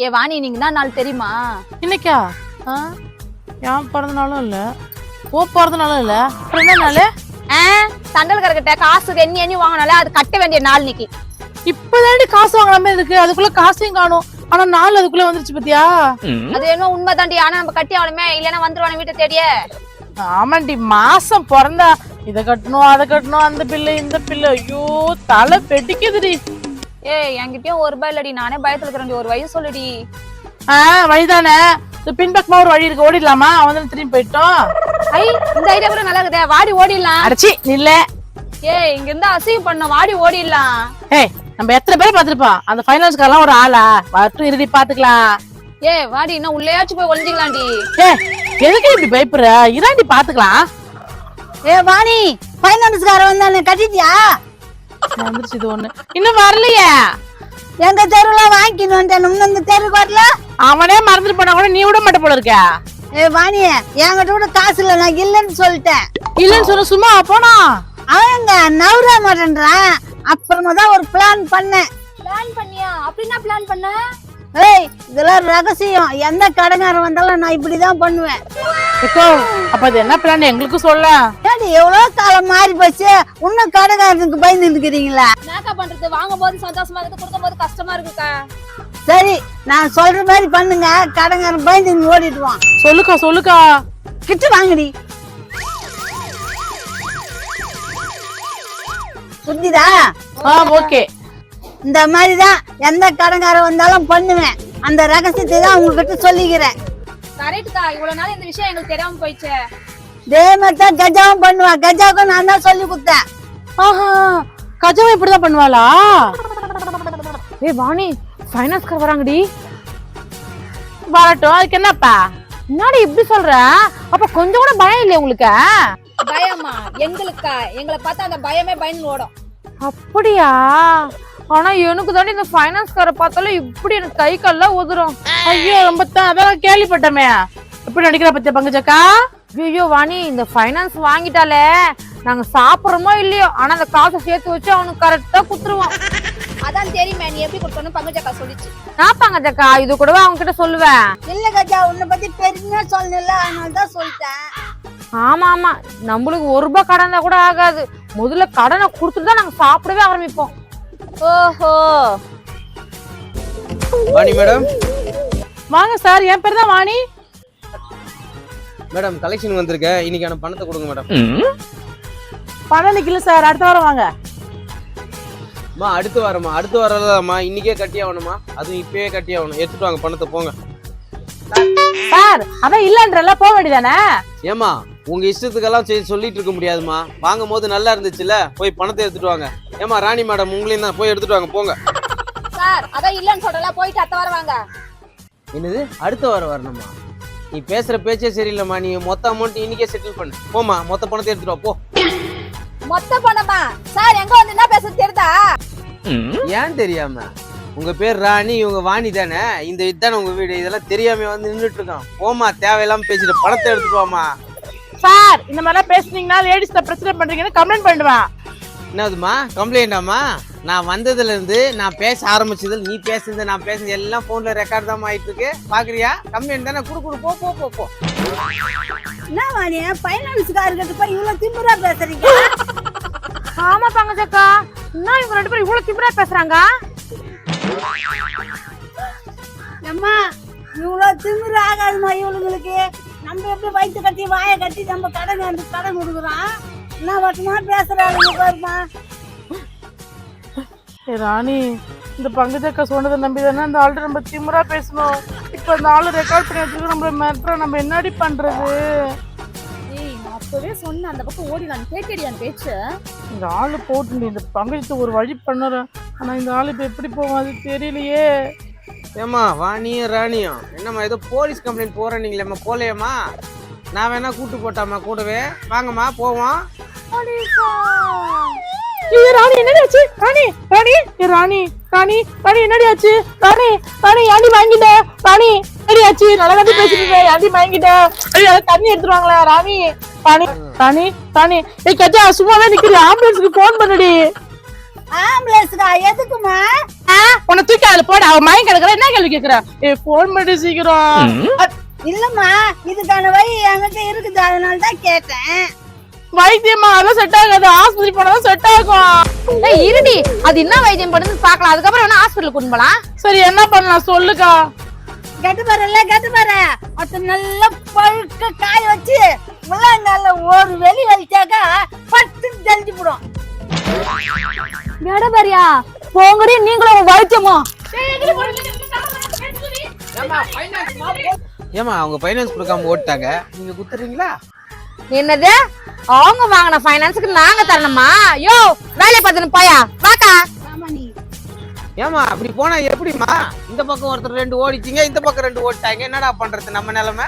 ஏ வாணி நீங்க தான் நாள் தெரியுமா? இன்னைக்கா? ஆ? என் பிறந்த நாளும் இல்ல. ஓ பிறந்த நாளும் இல்ல. அப்புறம் என்ன நாள்? ஆ தண்டல்கர்கிட்ட காசு எண்ணி எண்ணி வாங்கினால அது கட்ட வேண்டிய நாள் இன்னைக்கு. இப்பதாண்டி காசு வாங்குற மாதிரி இருக்கு. அதுக்குள்ள காசையும் காணும். ஆனா நாள் அதுக்குள்ள வந்துருச்சு பாத்தியா? அது என்னமோ உண்மைதாண்டி. ஆனா நம்ம கட்டி ஆகணுமே. இல்லைன்னா வந்துருவானு வீட்டை தேடிய. ஆமாண்டி மாசம் பிறந்தா இத கட்டணும் அதை கட்டணும் அந்த பில்லு இந்த பில்லு ஐயோ தலை பெட்டிக்குதுடி. ஏய் என்கிட்டயும் ஒரு ரூபாய் இல்லடி. நானே பயத்துல இருக்கிறேன். ஒரு வயசு சொல்லுடி. ஆ வழிதானே. இந்த பின்பக்கமா ஒரு வழி இருக்கு. ஓடிடலாமா? அவன் திரும்பி போயிட்டோம். ஐ இந்த ஐடியா கூட நல்லா இருக்குதே. வாடி ஓடிடலாம். அடைச்சி இல்ல ஏய் இங்க இருந்து அசீவ் பண்ண வாடி ஓடிடலாம். ஏய் நம்ம எத்தனை பேர் பார்த்திருப்போம்? அந்த ஃபைனான்ஸ்காரெல்லாம் ஒரு ஆளா? வரட்டும் இறுதி பாத்துக்கலாம் ஏய் வாடி இன்னும் உள்ளேயாச்சும் போய் ஒளிஞ்சிக்கலாம்டி. ஏ எதுக்கு இப்படி பயப்படுற? இதாண்டி பாத்துக்கலாம் ஏ வாணி ஃபைனான்ஸ்கார வந்தானே கட்டிட்டியா வந்துருச்சு இது ஒண்ணு. இன்னும் வரலையே. எங்க தெருவுல வாங்கிட்டு வந்துட்டேன் இன்னும் இந்த தெருவுக்கு வரல. அவனே மறந்துட்டு போனா கூட நீ விட மாட்ட போல இருக்க. ஏ வாணி என்கிட்ட கூட காசு இல்ல. நான் இல்லைன்னு சொல்லிட்டேன். இல்லன்னு சொன்ன சும்மா போனா. அவன் எங்க நவர மாட்டேன்றான் அப்புறமா தான் ஒரு பிளான் பண்ணேன். பிளான் பண்ணியா? அப்படின்னா பிளான் பண்ண? ஏய் இதெல்லாம் ரகசியம். எந்த கடைக்காரன் வந்தாலும் நான் இப்படிதான் பண்ணுவேன். இப்போ அப்ப அது என்ன பிளான் எங்களுக்கும் சொல்ல ஏடி எவ்வளவு காலம் மாறி போச்சு. இன்னும் கடைக்காரனுக்கு பயந்து இருக்கிறீங்களா மேக்கப் பண்றது? வாங்கும் போது சந்தோஷமா இருக்குது கொடுக்கும் போது கஷ்டமா இருக்குக்கா. சரி நான் சொல்ற மாதிரி பண்ணுங்க. கடைக்காரன் பயந்து ஓடிடுவான். சொல்லுக்கா சொல்லுக்கா. கிட்ட வாங்கடி. புரிஞ்சுதா? ஆ ஓகே. இந்த மாதிரி தான் எந்த கடைக்காரன் வந்தாலும் பண்ணுவேன். அந்த ரகசியத்தை தான் உங்ககிட்ட சொல்லிக்கிறேன். கரெக்ட்க்கா இவ்வளவு நாள் இந்த விஷயம் எங்களுக்கு தெரியாம போயிடுச்சு. இதே மாதிரி தான் கஜாவும் பண்ணுவேன் கஜாவுக்கும் நான் தான் சொல்லி கொடுத்தேன். ஆஹா கஜாவும் இப்படிதான் பண்ணுவாளா? ஏய் வாணி ஃபைனான்ஸ்கார் வராங்கடி. வரட்டும் அதுக்கு என்னப்பா? என்னடி இப்படி சொல்ற? அப்ப கொஞ்சம் கூட பயம் இல்லையா உங்களுக்கு? பயமா? எங்களுக்கா? எங்களை பார்த்தா அந்த பயமே பயந்து ஓடும். அப்படியா? ஆனா எனக்கு தாண்டி இந்த ஃபைனான்ஸ்கார பார்த்தாலும் இப்படி எனக்கு கை கால்லாம் உதுரும் ஐயோ ரொம்ப தான் அதான் கேள்விப்பட்டமே. எப்படி நடிக்கிற பத்தியா பங்குச்சக்கா ஐயோ வாணி இந்த ஃபைனான்ஸ் வாங்கிட்டாலே நாங்க சாப்பிடுறோமோ இல்லையோ? ஆனா அந்த காசை சேர்த்து வச்சு அவனுக்கு கரெக்டா குத்துருவான் அதான் தெரியுமே நீ எப்படி கொடுக்கணும் பங்குச்சக்கா சொல்லிச்சு. நான் பங்கஜக்கா இது கூடவே அவங்க கிட்ட சொல்லுவேன். இல்ல கஜா உன்னை பத்தி பெருமையா சொல்லல அதனால தான் சொல்லிட்டேன். ஆமா ஆமா. நம்மளுக்கு ஒரு ரூபாய் கடன் கூட ஆகாது. முதல்ல கடனை கொடுத்துட்டு தான் நாங்க சாப்பிடவே ஆரம்பிப்போம். ஓஹோ. வாணி மேடம். வாங்க சார் என் பேர் தான் வாணி. மேடம் கலெக்ஷன் வந்திருக்க. இன்னைக்கான பணத்தை கொடுங்க மேடம். பணம் நிக்கல சார் அடுத்த வாரம் வாங்க. அம்மா அடுத்து வரமா அடுத்து வரலாமா இன்னைக்கே கட்டி ஆகணுமா அதுவும் இப்பயே கட்டி ஆகணும். எடுத்துட்டு வாங்க பணத்தை போங்க. சார் அதான் இல்லன்றல போக வேண்டியதானே? ஏமா உங்க இஷ்டத்துக்கெல்லாம் சொல்லிட்டு இருக்க முடியாதுமா வாங்கும் போது நல்லா இருந்துச்சுல போய் பணத்தை எடுத்துட்டு வாங்க. ஏமா ராணி மேடம் உங்களையும் தான் போய் எடுத்துட்டு வாங்க போங்க. சார் அதான் இல்லன்னு சொல்றல போயிட்டு அத்த வாரம் வாங்க. என்னது? அடுத்த வாரம் வரணுமா? நீ பேசுற பேச்சே சரியில்லைம்மா. நீ மொத்த அமௌண்ட் இன்னைக்கே செட்டில் பண்ணு. போமா மொத்த பணத்தை எடுத்துட்டு வா போ. மொத்த பணமா? சார் எங்க வந்து என்ன பேச தெரியுதா? ஏன் தெரியாம? உங்க பேர் ராணி இவங்க வாணி தானே? இந்த இதுதானே உங்க வீடு? இதெல்லாம் தெரியாம வந்து நின்றுட்டு இருக்கான். போமா தேவையில்லாம பேசிட்டு பணத்தை எடுத்துட்டு வாமா சார் இந்த மாதிரிலாம் பேசுனீங்கன்னா லேடிஸ் பிரச்சனை பண்றீங்கன்னு கம்ப்ளைண்ட் பண்ணிடுவேன் என்னதுமா கம்ப்ளைண்டாமா நான் வந்ததுல இருந்து நான் பேச ஆரம்பிச்சதுல நீ பேசுனது நான் பேசுனது எல்லாம் போன்ல ரெக்கார்ட் தான் ஆயிட்டு இருக்கு பாக்குறியா? கம்ப்ளைண்ட் தானே? குடு குடு போ போ போ போ. என்ன வாணி ஃபைனான்ஸ்காரர்கிட்ட போய் இவ்வளவு திமிரா பேசுறீங்க? ஆமா பங்கஜக்கா என்ன இவங்க ரெண்டு பேரும் இவ்வளவு திமிரா பேசுறாங்க? அம்மா இவ்வளவு திமிரு ஆகாதுமா இவளுங்களுக்கு. நம்ம எப்படி வயிற்று கட்டி வாயை கட்டி நம்ம கடன் கடன் கொடுக்குறோம்? என்ன வட்டமா பேசுறாளுங்க பாருமா. ஏ ராணி இந்த பங்குச்சக்கா சொன்னதை நம்பி தானே அந்த ஆள்கிட்ட நம்ம திமிரா பேசணும்? இப்போ அந்த ஆளு ரெக்கார்ட் பண்ணி வச்சிருக்க நம்மள மிரட்டுற நம்ம என்னடி பண்றது? ஏய் நான் அப்பவே சொன்னேன் அந்த பக்கம் ஓடிடலாம் கேட்டடியான் பேச்சு. இந்த ஆளு போட்டு இந்த பங்குச்சத்தை ஒரு வழி பண்ணுறேன் ஆனா இந்த ஆளு இப்போ எப்படி அது தெரியலையே. ஏமா வாணியும் ராணியும். என்னம்மா ஏதோ போலீஸ் கம்ப்ளைண்ட் போறேன் நீங்களேம்மா போலையம்மா நான் வேணா கூட்டு போட்டாம்மா கூடவே. வாங்கம்மா போவோம். ராணி என்னடி ஆச்சு? ராணி ராணி ராணி ராணி ராணி என்னடி ஆச்சு? ராணி ராணி ஏண்டி வாங்கிட்ட. ராணி என்னடி ஆச்சு? நல்லா கட்டி பேசிட்டு ஏண்டி வாங்கிட்ட. ஐயோ தண்ணி எடுத்துருவாங்களா ராணி? ராணி ராணி ராணி. ஏய் கஜா சும்மாவே நிக்கிறி ஆம்புலன்ஸ்க்கு ஃபோன் பண்ணுடி. ஆம்புலன்ஸ்க்கா? எதுக்குமா உன்னை தூக்கி அதுல போட. மயன் கிடக்குற. என்ன கேள்வி கேக்குற? ஏ போன் பண்ணி சீக்கிரம். இல்லம்மா இதுக்கான வழி என்கிட்ட இருக்குது. அதனால தான் கேட்டேன். வைத்தியமா அதெல்லாம் செட் ஆகாது. ஆஸ்பத்திரி போனாதான் செட் ஆகும். ஏய் இருடி. அது என்ன வைத்தியம் பண்ணுதுன்னு பாக்கலாம் அதுக்கப்புறம் வேணா ஹாஸ்பிட்டல் கொண்டு போலாம். சரி என்ன பண்ணலாம்? சொல்லுக்கா. கெட்டு பாருல கெட்டு பாரு. அது நல்லா பழுக்க காய வச்சு முள்ளங்கால ஒரு வெளி வலிச்சாக்கா பட்டு தெரிஞ்சு போடும். கடபாரியா போங்கடி நீங்களும் வைத்தியமோ. ஏமா அவங்க ஃபைனான்ஸ் கொடுக்காம ஓட்டாங்க நீங்க குத்துறீங்களா? என்னது? அவங்க வாங்கின ஃபைனான்ஸுக்கு நாங்க தரணுமா? யோ வேலையை பார்த்துன்னு போயா. வாக்கா. ஏமா அப்படி போனா எப்படிமா இந்த பக்கம் ஒருத்தர் ரெண்டு ஓடிச்சிங்க இந்த பக்கம் ரெண்டு ஓடிட்டாங்க. என்னடா பண்றது நம்ம நிலைமை?